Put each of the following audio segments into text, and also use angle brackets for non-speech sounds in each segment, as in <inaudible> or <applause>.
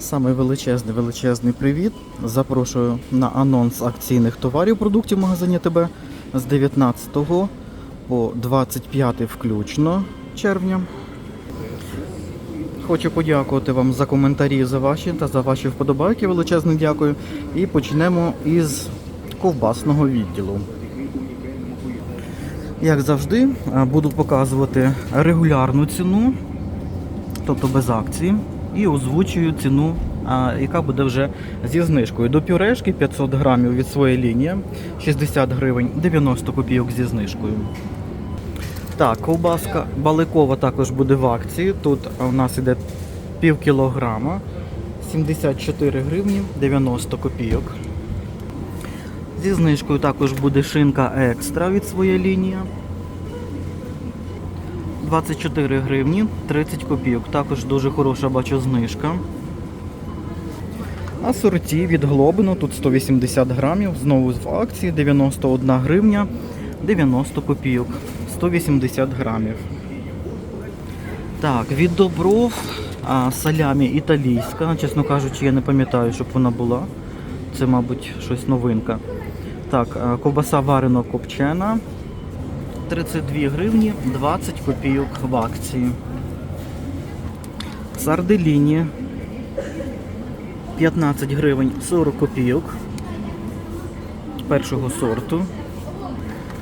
Саме величезний величезний привіт. Запрошую на анонс акційних товарів продуктів в магазині ТБ з 19 по 25 включно червня. Хочу подякувати вам за коментарі за ваші та за ваші вподобайки. Величезне дякую. І почнемо із ковбасного відділу. Як завжди, е, буду показувати регулярну ціну, тобто без акції, і озвучую ціну, яка буде вже зі знижкою. До пюрешки 500 грамів від своєї лінії, 60 гривень, 90 копійок зі знижкою. Так, ковбаска баликова також буде в акції. Тут у нас іде пів кілограма, 74 гривні, 90 копійок. Зі знижкою також буде шинка екстра від своєї лінії. 24 гривні 30 копійок. Також дуже хороша бачу знижка. А сорті від Глобину тут 180 грамів, знову в акції 91 гривня 90 копійок. 180 грамів. Так, від добров а, салямі італійська. Чесно кажучи, я не пам'ятаю, щоб вона була. Це, мабуть, щось новинка. Так, ковбаса варено копчена. 32 гривні 20 копійок в акції. Сарделіні 15 гривень 40 копійок першого сорту.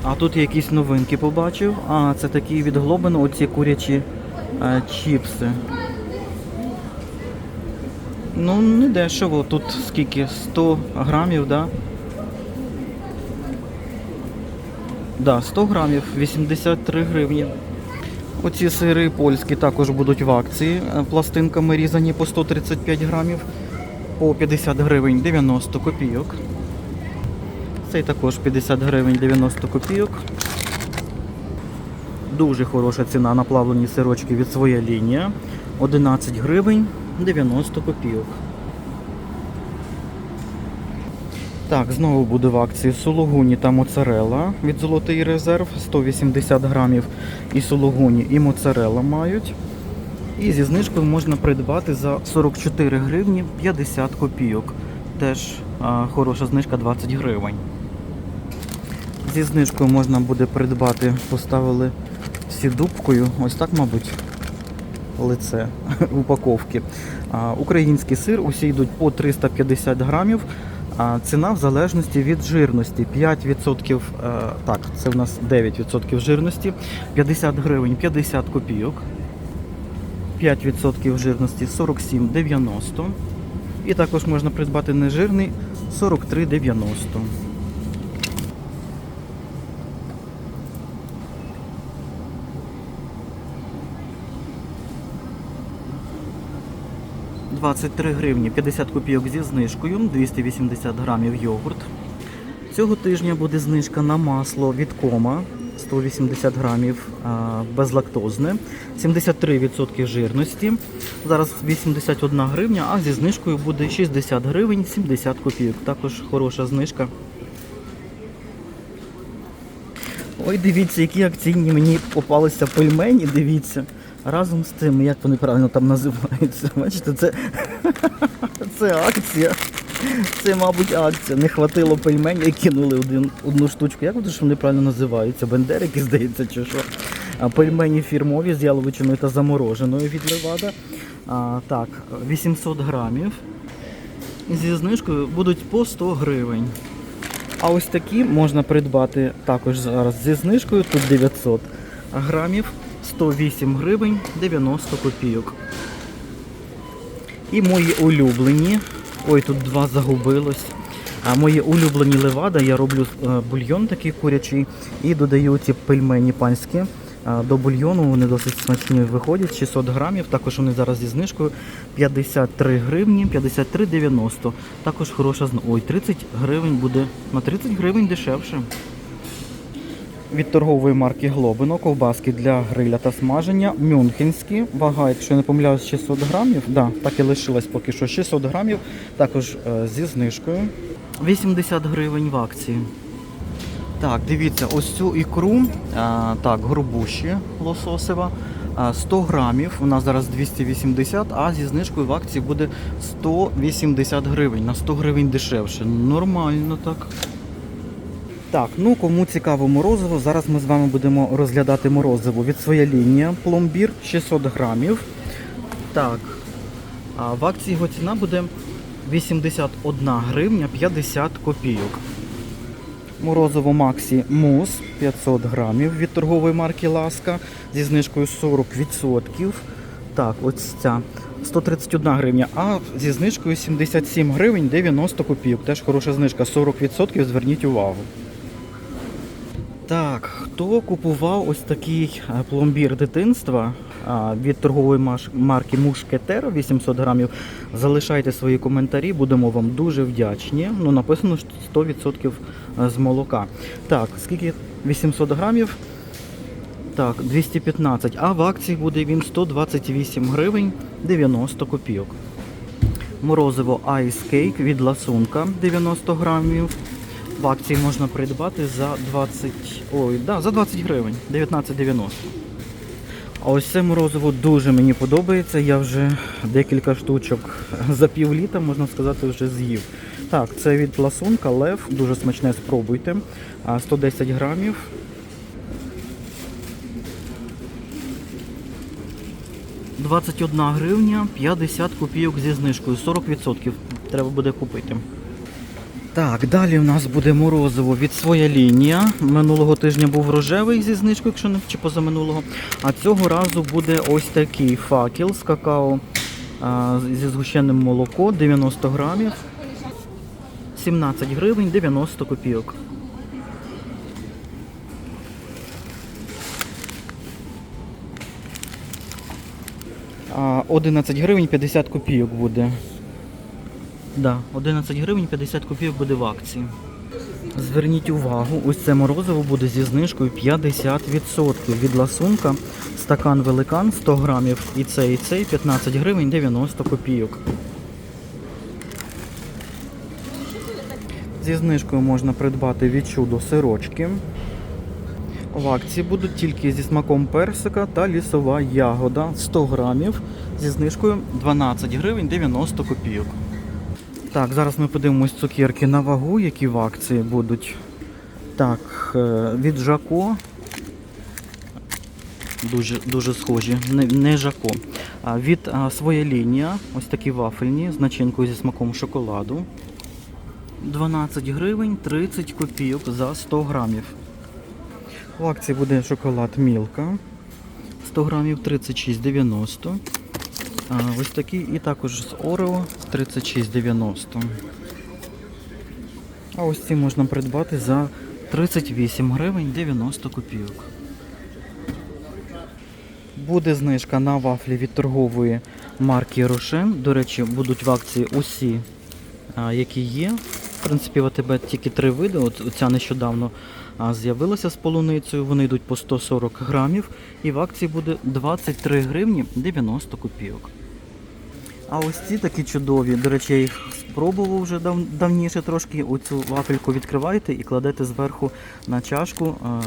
А тут якісь новинки побачив. А, це такі від Глобину, оці курячі е, чіпси. Ну, не дешево. Тут скільки? 100 грамів, да? Да, 100 грамів, 83 гривні. Оці сири польські також будуть в акції. е, Пластинками різані по 135 грамів, по 50 гривень 90 копійок. Цей також 50 гривень 90 копійок. Дуже хороша ціна на плавлені сирочки від своя лінія. 11 гривень 90 копійок. Так, знову буде в акції сулугуні та моцарела від Золотий резерв 180 грамів і сулугуні, і моцарела мають. І зі знижкою можна придбати за 44 гривні 50 копійок. Теж а, хороша знижка 20 гривень. Зі знижкою можна буде придбати, поставили всі дубкою, ось так, мабуть, лице <laughs> упаковки. А, український сир, усі йдуть по 350 грамів. Ціна в залежності від жирності. 5%, е, так, це в нас 9% жирності, 50 гривень 50 копійок. 5% жирності 47,90. І також можна придбати нежирний 43,90. – 23 гривні 50 копійок зі знижкою, 280 грамів йогурт. Цього тижня буде знижка на масло від кома 180 грамів безлактозне, 73% жирності. Зараз 81 гривня, а зі знижкою буде 60 гривень 70 копійок. Також хороша знижка. Ой, дивіться, які акційні мені попалися пельмені, дивіться. Разом з тим, як вони правильно там називаються. <laughs> Бачите, це, <laughs> це акція. Це, мабуть, акція. Не хватило пельменів і кинули один, одну штучку. Як вони ж вони правильно називаються? Бендерики, <laughs> здається, чи що. А, пельмені фірмові з яловичиною та замороженою від Левада. А, так, 800 грамів. Зі знижкою будуть по 100 гривень. А ось такі можна придбати також зараз зі знижкою. Тут 900 грамів, 108 гривень 90 копійок. І мої улюблені. Ой, тут два загубилось. А мої улюблені левада, я роблю е, бульйон такий курячий і додаю ці пельмені панські. До бульйону вони досить смачні виходять, 600 грамів. Також вони зараз зі знижкою 53 гривні, 53,90. Також хороша. Ой, 30 гривень буде на 30 гривень дешевше. Від торгової марки Глобино ковбаски для гриля та смаження. Мюнхенські. Вага, якщо я не помиляюсь, 600 грамів. Да, так і лишилось поки що 600 грамів. Також е, зі знижкою. 80 гривень в акції. Так, дивіться, ось цю ікру, а, так, горбуші лососева. 100 грамів, у нас зараз 280, а зі знижкою в акції буде 180 гривень. На 100 гривень дешевше. Нормально так. Так, ну кому цікаво морозиво, зараз ми з вами будемо розглядати морозиво від своя лінія пломбір 600 грамів. Так, а в акції його ціна буде 81 гривня 50 копійок. Морозиво Максі Мус 500 грамів від торгової марки Ласка зі знижкою 40%. Так, ось ця 131 гривня, а зі знижкою 77 гривень 90 копійок. Теж хороша знижка, 40%, зверніть увагу. Так, хто купував ось такий е, пломбір дитинства від торгової марки Мушкетер 800 грамів, залишайте свої коментарі, будемо вам дуже вдячні. Ну, написано що 100% з молока. Так, скільки 800 грамів? Так, 215, а в акції буде він 128 гривень 90 копійок. Морозиво Ice Cake від ласунка 90 грамів. В акції можна придбати за 20, ой, да, за 20 гривень, 19,90. А ось це морозиво дуже мені подобається. Я вже декілька штучок за пів літа, можна сказати, вже з'їв. Так, це від ласунка Лев, дуже смачне, спробуйте. 110 грамів. – 21 гривня 50 копійок зі знижкою, 40% треба буде купити. Так, далі у нас буде морозиво від своя лінія. Минулого тижня був рожевий зі знижкою, якщо не чи позаминулого. А цього разу буде ось такий факел з какао а, зі згущеним молоко 90 грамів. 17 гривень 90 копійок. А, 11 гривень 50 копійок буде. Да, 11 гривень 50 копійок буде в акції. Зверніть увагу, ось це морозиво буде зі знижкою 50% від ласунка. Стакан великан 100 грамів і цей, і цей 15 гривень 90 копійок. Зі знижкою можна придбати від чудо сирочки. В акції будуть тільки зі смаком персика та лісова ягода 100 грамів зі знижкою 12 гривень 90 копійок. Так, зараз ми подивимось цукерки на вагу, які в акції будуть. Так, е, від Жако. Дуже, дуже схожі, не, не Жако. А від а, своя лінія, ось такі вафельні з начинкою зі смаком шоколаду. 12 гривень 30 копійок за 100 грамів. В акції буде шоколад Мілка. 100 грамів 36,90. Ось такий і також з Орео 36,90. А ось ці можна придбати за 38 гривень 90 копійок. Буде знижка на вафлі від торгової марки Рошен. До речі, будуть в акції усі, які є. В принципі, в АТБ тільки три види. От ця нещодавно з'явилася з полуницею. Вони йдуть по 140 грамів. І в акції буде 23 гривні 90 копійок. А ось ці такі чудові. До речі, я їх спробував вже дав, давніше трошки. Оцю вафельку відкриваєте і кладете зверху на чашку, а,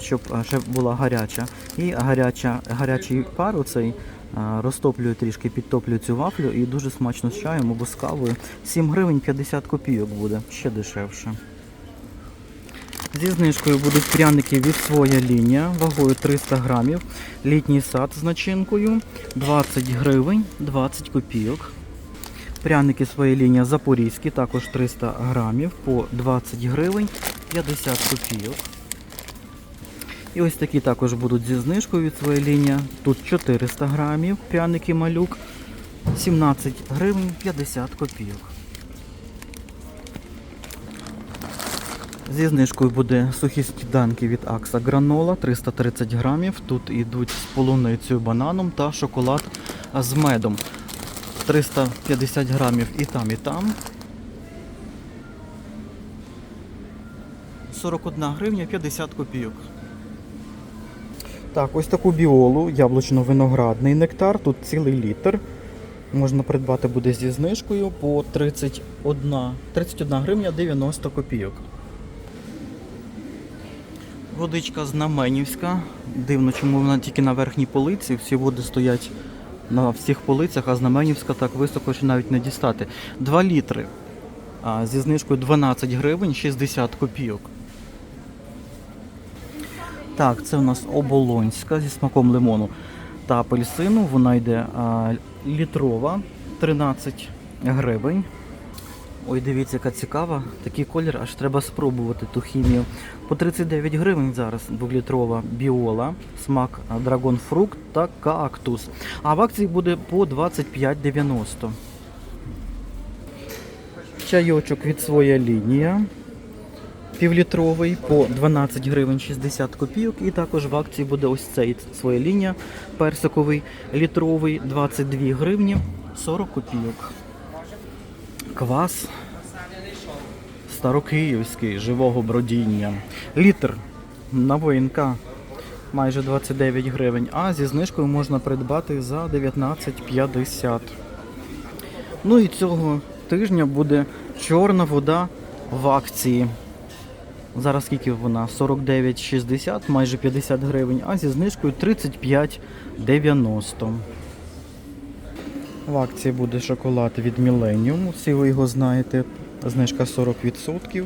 щоб ще була гаряча. І гаряча, гарячий пар оцей а, розтоплює трішки, підтоплює цю вафлю і дуже смачно з чаєм або з кавою. 7 гривень 50 копійок буде, ще дешевше. Зі знижкою будуть пряники від своя лінія вагою 300 грамів. Літній сад з начинкою 20 гривень 20 копійок. Пряники своя лінія запорізькі, також 300 грамів по 20 гривень 50 копійок. І ось такі також будуть зі знижкою від своя лінія. Тут 400 грамів пряники малюк 17 гривень 50 копійок. Зі знижкою буде сухі сніданки від Акса Гранола 330 грамів. Тут йдуть з полуницею, бананом та шоколад з медом. 350 грамів і там, і там. 41 гривня 50 копійок. Так, ось таку біолу, яблучно-виноградний нектар, тут цілий літр. Можна придбати буде зі знижкою по 31, 31 гривня 90 копійок. Водичка знаменівська. Дивно, чому вона тільки на верхній полиці. Всі води стоять на всіх полицях, а знаменівська так високо, що навіть не дістати. 2 літри. Зі знижкою 12 гривень 60 копійок. Так, це у нас оболонська зі смаком лимону та апельсину. Вона йде а, літрова 13 гривень. Ой, дивіться, яка цікава. Такий колір, аж треба спробувати ту хімію. По 39 гривень зараз двохлітрова біола, смак а, драгонфрукт та кактус. А в акції буде по 25,90. Чайочок від своя лінія. Півлітровий по 12 гривень 60 копійок. І також в акції буде ось цей своя лінія персиковий літровий 22 гривні 40 копійок. Квас старокиївський живого бродіння. Літр новинка майже 29 гривень, а зі знижкою можна придбати за 19,50. Ну і цього тижня буде чорна вода в акції. Зараз скільки вона? 49,60, майже 50 гривень, а зі знижкою 35,90. В акції буде шоколад від Millennium, всі ви його знаєте. Знижка 40%,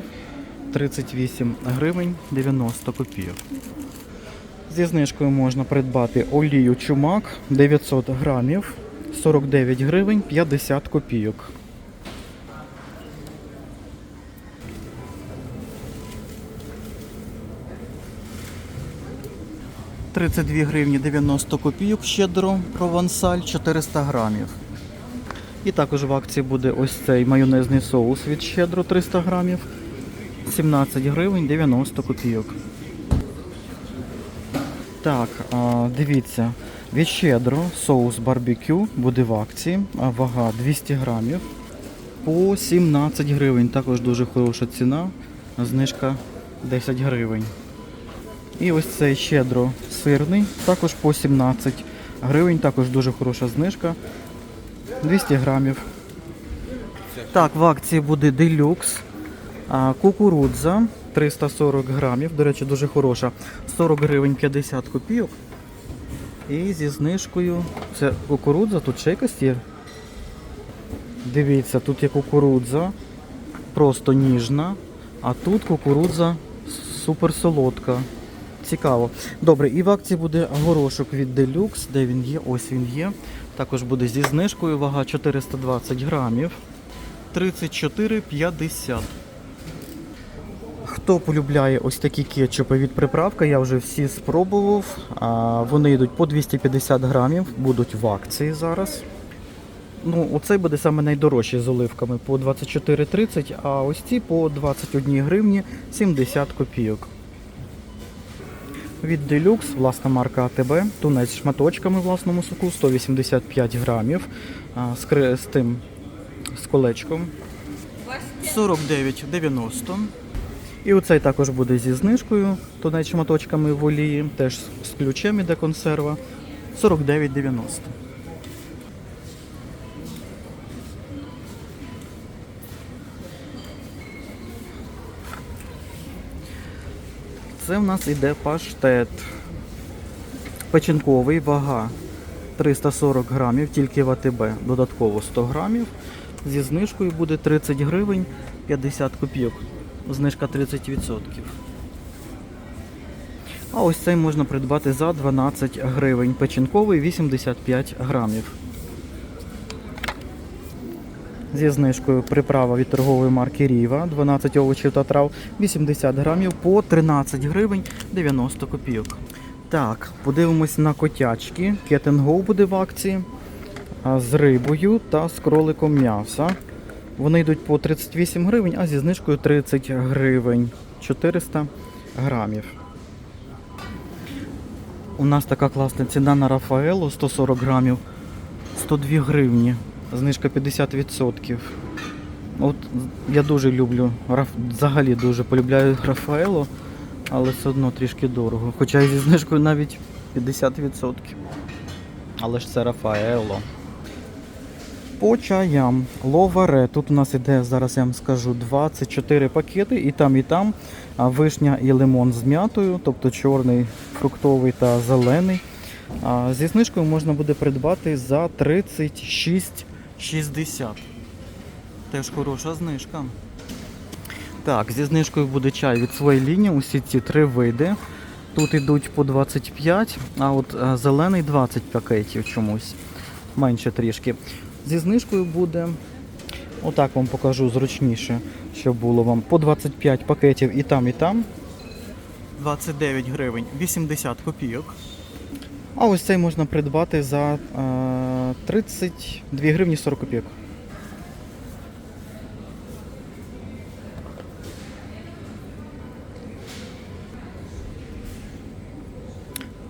38 гривень 90 копійок. Зі знижкою можна придбати олію чумак 900 грамів, 49 гривень 50 копійок. – 32 гривні 90 копійок щедро провансаль 400 грамів. І також в акції буде ось цей майонезний соус від щедро 300 грамів. 17 гривень 90 копійок. Так, дивіться, від щедро соус барбекю буде в акції, вага 200 грамів по 17 гривень. Також дуже хороша ціна, знижка 10 гривень. І ось цей щедро сирний, також по 17 гривень, також дуже хороша знижка. 200 грамів. Так, в акції буде делюкс. Кукурудза 340 грамів. До речі, дуже хороша. 40 гривень 50 копійок. І зі знижкою. Це кукурудза, тут ще якась є. Дивіться, тут є кукурудза. Просто ніжна. А тут кукурудза супер солодка. Цікаво. Добре, і в акції буде горошок від Deluxe. Де він є? Ось він є. Також буде зі знижкою, вага 420 грамів. 34,50. Хто полюбляє ось такі кетчупи від приправка, я вже всі спробував. Вони йдуть по 250 грамів, будуть в акції зараз. Ну, оцей буде саме найдорожчий з оливками по 24,30, а ось ці по 21 гривні 70 копійок. Від Deluxe, власна марка АТБ, тунець з шматочками власному соку, 185 грамів, з, з тим, з колечком, 49,90. І оцей також буде зі знижкою, тунець з шматочками в олії, теж з ключем іде консерва, 49,90. Це в нас іде паштет. Печінковий, вага 340 грамів, тільки в АТБ. Додатково 100 грамів. Зі знижкою буде 30 гривень 50 копійок. Знижка 30%. А ось цей можна придбати за 12 гривень. Печінковий 85 грамів. Зі знижкою приправа від торгової марки Ріва, 12 овочів та трав, 80 грамів по 13 гривень 90 копійок. Так, подивимось на котячки. Cat буде в акції з рибою та з кроликом м'яса. Вони йдуть по 38 гривень, а зі знижкою 30 гривень 400 грамів. У нас така класна ціна на Рафаело 140 грамів 102 гривні. Знижка 50%. От я дуже люблю, взагалі дуже полюбляю Рафаело, але все одно трішки дорого. Хоча і зі знижкою навіть 50%. Але ж це Рафаело. По чаям ловаре. Тут у нас іде, зараз я вам скажу, 24 пакети, і там, і там вишня і лимон з м'ятою, тобто чорний, фруктовий та зелений. Зі знижкою можна буде придбати за 36,60. Теж хороша знижка. Так, зі знижкою буде чай від своєї лінії. Усі ці три види. Тут йдуть по 25, а от е, зелений 20 пакетів чомусь. Менше трішки. Зі знижкою буде, отак вам покажу зручніше, щоб було вам. По 25 пакетів і там, і там. 29 гривень 80 копійок. А ось цей можна придбати за е, 32 гривні 40 копійок.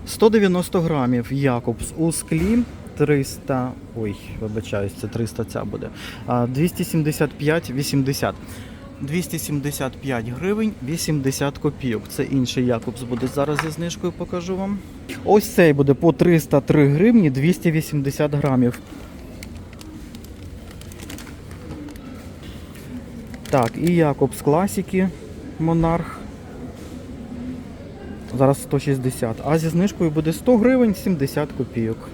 «190 грамів Якобс у склі 300, ой, вибачаюсь, це 300 ця буде. А, 275,80. 275 гривень 80 копійок. Це інший Якобс буде зараз зі знижкою покажу вам. Ось цей буде по 303 гривні 280 грамів. Так, і Якобс класики Монарх. Зараз 160. А зі знижкою буде 100 гривень 70 копійок.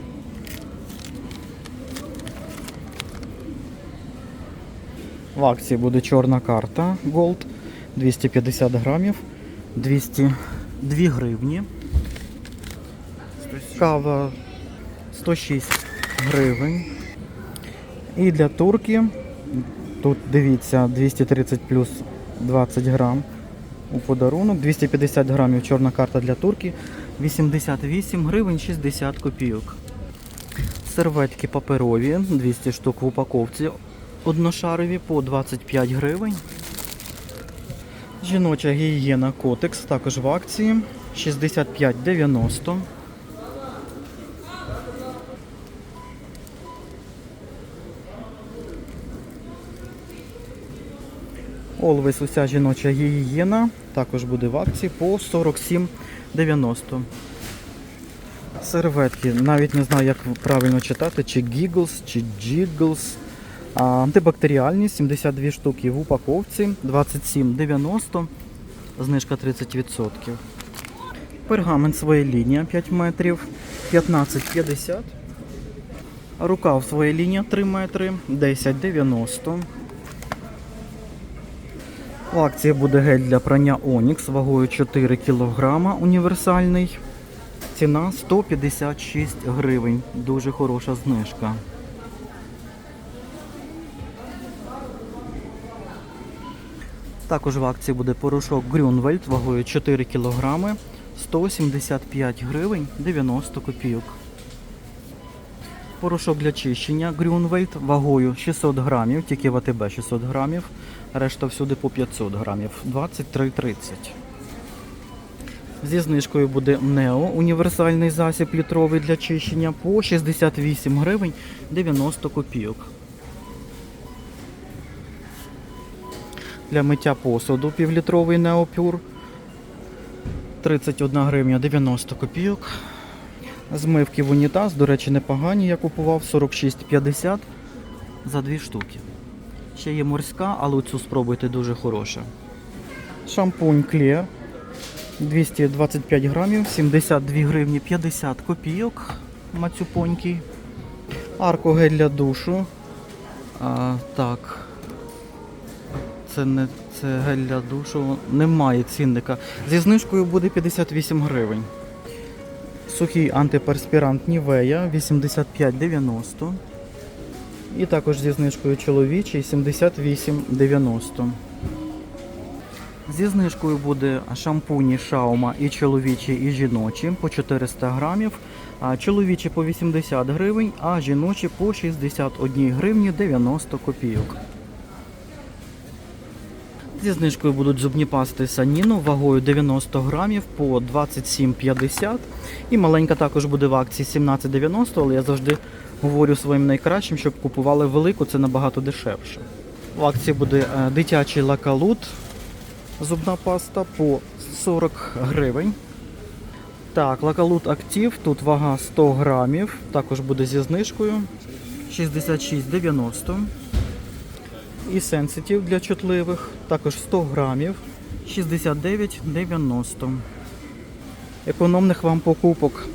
В акції буде чорна карта Gold 250 грамів, 202 гривні. Кава 106 гривень. І для турки, тут дивіться, 230 плюс 20 грам у подарунок. 250 грамів чорна карта для турки, 88 гривень 60 копійок. Серветки паперові, 200 штук в упаковці одношарові по 25 гривень. Жіноча гігієна Котекс також в акції 65,90. Always уся жіноча гігієна також буде в акції по 47,90. Серветки, навіть не знаю, як правильно читати, чи Giggles, чи Jiggles. Антибактеріальні 72 штуки в упаковці, 27,90, знижка 30%. Пергамент своя лінія 5 метрів, 15,50. Рукав своя лінія 3 метри, 10,90. В акції буде гель для прання Onyx вагою 4 кг універсальний. Ціна 156 гривень. Дуже хороша знижка. Також в акції буде порошок Grünwald вагою 4 кг 175 гривень 90 копійок. Порошок для чищення Grünwald вагою 600 грамів, тільки в АТБ 600 грамів, решта всюди по 500 грамів, 23,30. Зі знижкою буде Neo універсальний засіб літровий для чищення по 68 гривень 90 копійок. Для миття посуду півлітровий Неопюр 31 гривня 90 копійок. Змивки в унітаз, до речі, непогані, я купував 46,50 за дві штуки. Ще є морська, але цю спробуйте дуже хороша. Шампунь Clear 225 грамів, 72 гривні 50 копійок. Мацюпонький. Аркогель для душу. А, так. Це не це гель для душу. Немає цінника. Зі знижкою буде 58 гривень. Сухий антиперспірант Нівея 85,90. І також зі знижкою чоловічий 78,90. Зі знижкою буде шампуні Шаума і чоловічі, і жіночі по 400 грамів. Чоловічі по 80 гривень, а жіночі по 61 гривні 90 копійок. Зі знижкою будуть зубні пасти Саніно вагою 90 грамів по 27,50. І маленька також буде в акції 17,90, але я завжди говорю своїм найкращим, щоб купували велику, це набагато дешевше. В акції буде е, дитячий лакалут, зубна паста по 40 гривень. Так, лакалут актив, тут вага 100 грамів, також буде зі знижкою 66,90. І сенситів для чутливих, також 100 грамів 69,90. Економних вам покупок.